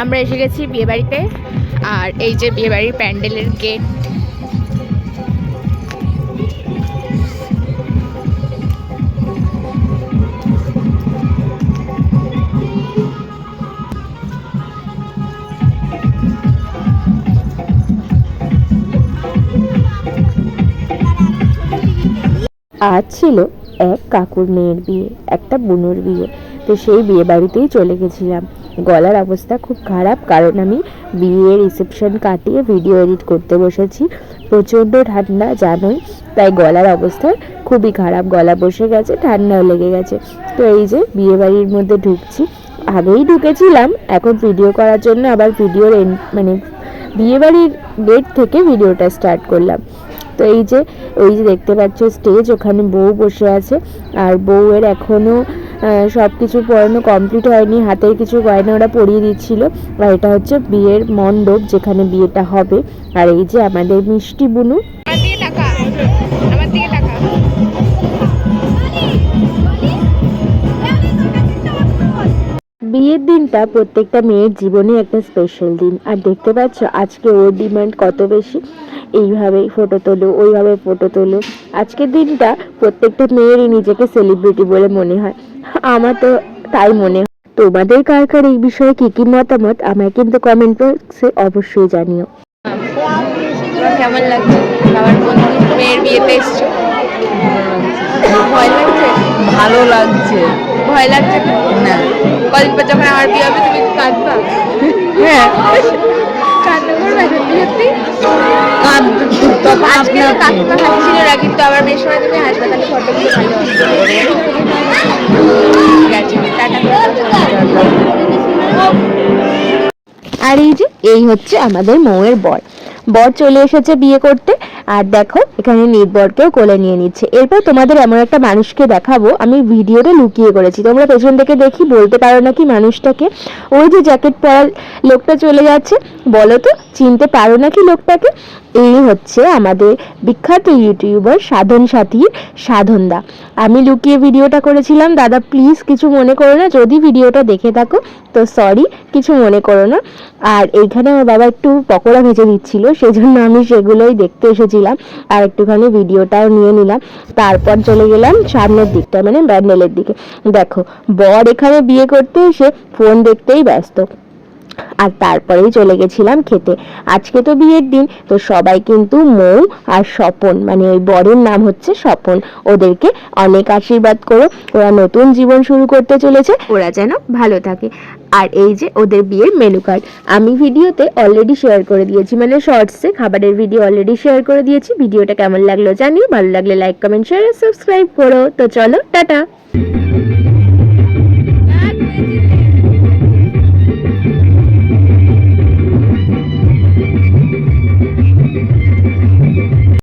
আমরা এসে গেছি বিয়েবাড়িতে। আর এই যে বিয়েবাড়ির প্যান্ডেলের গেট আজ ছিল এক কাকুর মেয়ের বিয়ে, একটা বোনের বিয়ে। তো সেই বিয়ে বাড়িতেই চলে গেছিলাম। গলার অবস্থা খুব খারাপ, কারণ আমি বিয়ে রিসেপশন কাটিয়ে ভিডিও এডিট করতে বসেছি। প্রচণ্ড ঠান্ডা, জানোই, তাই গলার অবস্থা খুবই খারাপ। গলা বসে গেছে, ঠান্ডাও লেগে গেছে। তো এই যে বিয়ে বাড়ির মধ্যে ঢুকছি, আগেই ঢুকেছিলাম, এখন ভিডিও করার জন্য আবার ভিডিওর মানে বিয়েবাড়ির গেট থেকে ভিডিওটা স্টার্ট করলাম। তো এই যে ওই যে দেখতে পাচ্ছ স্টেজ ওখানে বউ বসে আছে, আর বউয়ের এখনও সব কিছু পরানো কমপ্লিট হয়নি হাতের কিছু গয়না ওরা পরিয়ে দিচ্ছিল। আর এটা হচ্ছে বিয়ের মণ্ডপ যেখানে বিয়েটা হবে। আর এই যে আমাদের মিষ্টি বুনু। বিয়ের দিনটা প্রত্যেকটা মেয়ের জীবনে একটা স্পেশাল দিন। আর দেখতে পাচ্ছ আজকে ওর ডিমান্ড কত বেশি? এইভাবেই ফটো তোলো ওইভাবে ফটো তোলো। আজকের দিনটা প্রত্যেকটা মেয়েরই নিজেকে সেলিব্রিটি বলে মনে হয়। আমার তো তাই মনে হয়। তোমাদের কার কার এই বিষয়ে কি কি মতামত আমায় কিন্তু কমেন্ট বক্সে অবশ্যই জানিও। কেমন লাগছে? বাবার বন্ধু মেয়ের বিয়েতে এসছো? ভয় লাগছে? ভালো লাগছে। ভয় লাগছে না? কদিন পর যখন আমার বিয়ে হবে তুমি কাঁদবা? হ্যাঁ। কান্না করবে সত্যি? আর এই যে, এই হচ্ছে আমাদের মৌয়ের বর। বর চলে এসেছে বিয়ে করতে, আর দেখো, এখানে নির্বরকেও কোলে নিয়ে নিচ্ছে। এরপর তোমাদের এমন একটা মানুষকে দেখাবো, আমি ভিডিওটা লুকিয়ে করেছি। তোমরা পেছন থেকে দেখি, বলতে পারো নাকি মানুষটাকে। ওই যে জ্যাকেট পরা লোকটা চলে যাচ্ছে বলো তো চিনতে পারো নাকি লোকটাকে? এই হচ্ছে আমাদের বিখ্যাত ইউটিউবার সাধন সাথীর সাধনদা। আমি লুকিয়ে ভিডিওটা করেছিলাম। দাদা প্লিজ কিছু মনে করো না। যদি ভিডিওটা দেখে থাকো, তো সরি কিছু মনে করো না। আর এইখানে আমার বাবা একটু পকোড়া ভেজে দিচ্ছিল, সেজন্য আমি সেগুলোই দেখতে এসেছিলাম আর একটুখানি ভিডিওটাও নিয়ে নিলাম। তারপর চলে গেলাম সামনের দিকটা মানে ব্যান্ডেলের দিকে। দেখো, বর এখানে বিয়ে করতে এসে ফোন দেখতেই ব্যস্ত। আর তারপরেই চলে গেছিলাম খেতে। আজকে তো বিয়ের দিন, তো সবাই কিন্তু মৌ আর স্বপন মানে ওই বরের নাম হচ্ছে স্বপন, ওদেরকে অনেক আশীর্বাদ করো। ওরা নতুন জীবন শুরু করতে চলেছে। ওরা যেন ভালো থাকে। আর এই যে ওদের বিয়ের মেনু কার্ড আমি ভিডিওতে অলরেডি শেয়ার করে দিয়েছি মানে শর্টসে খাবারের ভিডিও অলরেডি শেয়ার করে দিয়েছি। ভিডিওটা কেমন লাগল জানিও, ভালো লাগলে লাইক কমেন্ট শেয়ার সাবস্ক্রাইব করো। তো চলো, টাটা!